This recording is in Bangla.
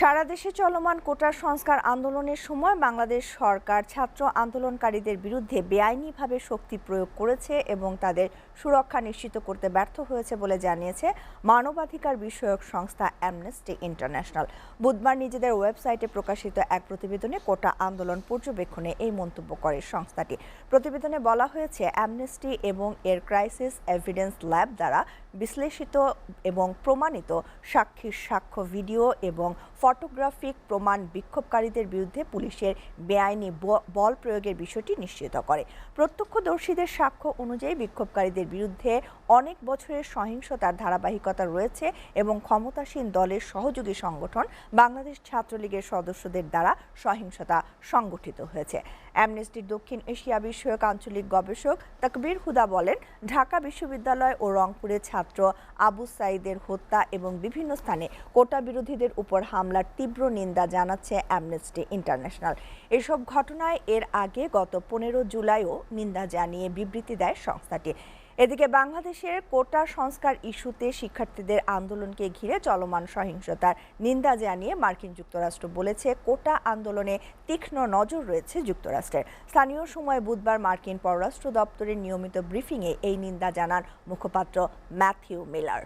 সারা দেশে চলমান কোটা সংস্কার আন্দোলনের সময় বাংলাদেশ সরকার ছাত্র আন্দোলনকারীদের বিরুদ্ধে বেআইনিভাবে শক্তি প্রয়োগ করেছে এবং তাদের সুরক্ষা নিশ্চিত করতে ব্যর্থ হয়েছে বলে জানিয়েছে মানবাধিকার বিষয়ক সংস্থা অ্যামনেস্টি ইন্টারন্যাশনাল। বুধবার নিজেদের ওয়েবসাইটে প্রকাশিত এক প্রতিবেদনে কোটা আন্দোলন পর্যবেক্ষণে এই মন্তব্য করে সংস্থাটি। প্রতিবেদনে বলা হয়েছে, অ্যামনেস্টি এবং এর ক্রাইসিস এভিডেন্স ল্যাব দ্বারা বিশ্লেষিত এবং প্রমাণিত সাক্ষীর সাক্ষ্য ভিডিও এবং ফটোগ্রাফিক প্রমাণ বিক্ষোভকারীদের বিরুদ্ধে পুলিশের বেআইনি বল প্রয়োগের বিষয়টি নিশ্চিত করে। প্রত্যক্ষদর্শীদের সাক্ষ্য অনুযায়ী বিক্ষোভকারীদের বিরুদ্ধে অনেক বছরের সহিংসতার ধারাবাহিকতা রয়েছে এবং ক্ষমতাসীন দলের সহযোগী সংগঠন বাংলাদেশ ছাত্রলীগের সদস্যদের দ্বারা সহিংসতা সংগঠিত হয়েছে। অ্যামনেস্টির দক্ষিণ এশিয়া বিষয়ক আঞ্চলিক গবেষক তাকবীর হুদা বলেন, ঢাকা বিশ্ববিদ্যালয় ও রংপুরে ছাত্র আবু সাইদের হত্যা এবং বিভিন্ন স্থানে কোটা বিরোধীদের উপর হামলার তীব্র নিন্দা জানাচ্ছে অ্যামনেস্টি ইন্টারন্যাশনাল এসব ঘটনায় এর আগে গত পনেরো জুলাইও নিন্দা জানিয়ে বিবৃতি দেয় সংস্থাটি। এদিকে বাংলাদেশের কোটা সংস্কার ইস্যুতে শিক্ষার্থীদের আন্দোলনকে ঘিরে চলমান সহিংসতার নিন্দা জানিয়ে মার্কিন যুক্তরাষ্ট্র বলেছে, কোটা আন্দোলনে তীক্ষ্ণ নজর রয়েছে যুক্তরাষ্ট্রের। স্থানীয় সময় বুধবার মার্কিন পররাষ্ট্র দপ্তরের নিয়মিত ব্রিফিংয়ে এই নিন্দা জানান মুখপাত্র ম্যাথিউ মিলার।